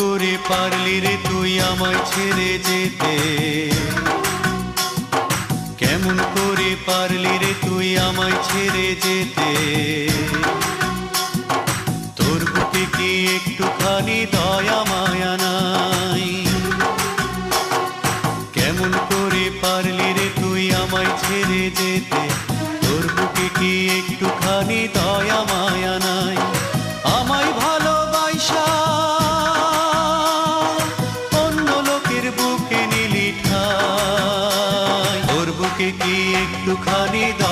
পারলি রে তুই আমায় ছেড়ে যেতে। কেমন করে পারলি রে তুই আমায় ছেড়ে যেতে। তোর বুকে কি একটুখানি দয়া, মায়া নাই? কেমন করে পারলি রে তুই আমায় ছেড়ে যেতে? তোর বুকে কি একটুখানি দয়া একটুখানি দয়া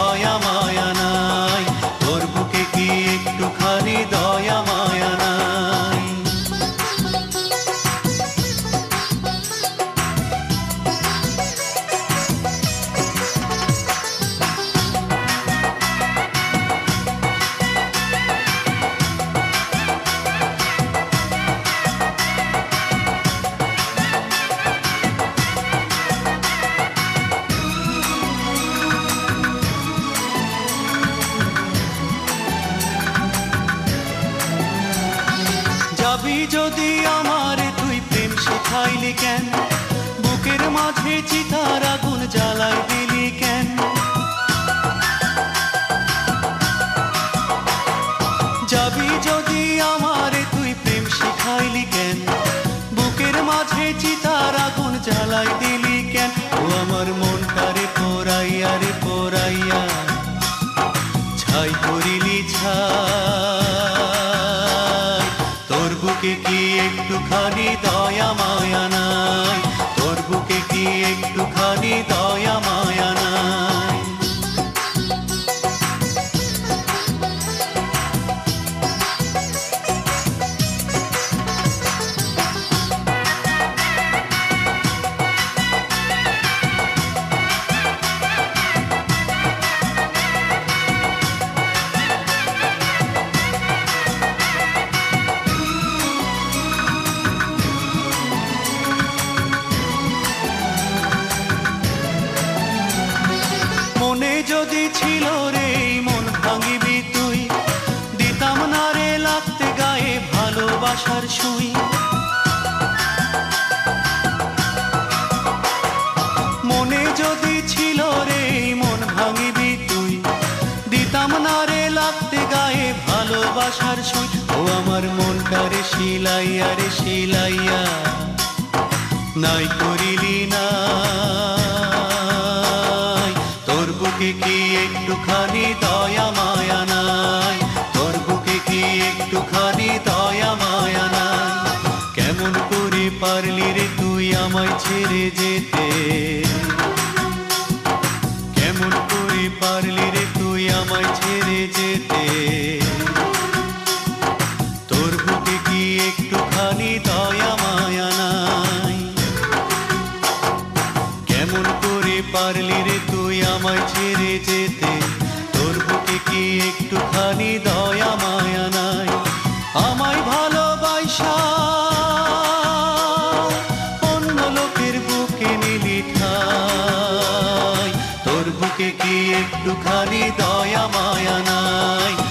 যদি আমার তুই প্রেম শেখাইলি কেন? বুকের মাঝে চিতার আগুন জ্বালাই দিলি কেন? যাবি যদি আমার তুই প্রেম শিখাইলি কেন? বুকের মাঝে চিতার আগুন জ্বালাই দিলি কেন? ও আমার মনটারে পোড়াইয়া, রে পোড়াইয়া। ছাই করিলি ছাই। তোর বুকে কি একটুখানি দয়া মায়া যদি ছিল রে মন ভাঙিবি তুই। দিতাম না রে লাগতে গায়ে ভালোবাসার সুই। মনে যদি ছিল রে মন ভাঙিবি তুই। দিতাম না রে লাগতে গায়ে ভালোবাসার সুই। ও আমার মনটা রে শিলাইয়া রে শিলাইয়া। নাই করিলি না। কি একটুখানি দয়া মায়া নাই। তোর বুকে কি একটুখানি দয়া মায়া নাই? কেমন করে পারলি রে তুই আমায় ছেড়ে যেতে? কেমন করে পারলি রে তুই আমায় ছেড়ে যেতে? তোর বুকে কি একটুখানি দয়া মায়া নাই? কেমন করে পারলি রে তুই আমায় ছেড়ে যেতে। তোর বুকে কি একটুখানি দয়া, মায়া নাই? আমায় ভালোবাসা। অন্য লোকের বুকে নিলি ঠাই। তোর বুকে কি একটুখানি দয়া, মায়া নাই?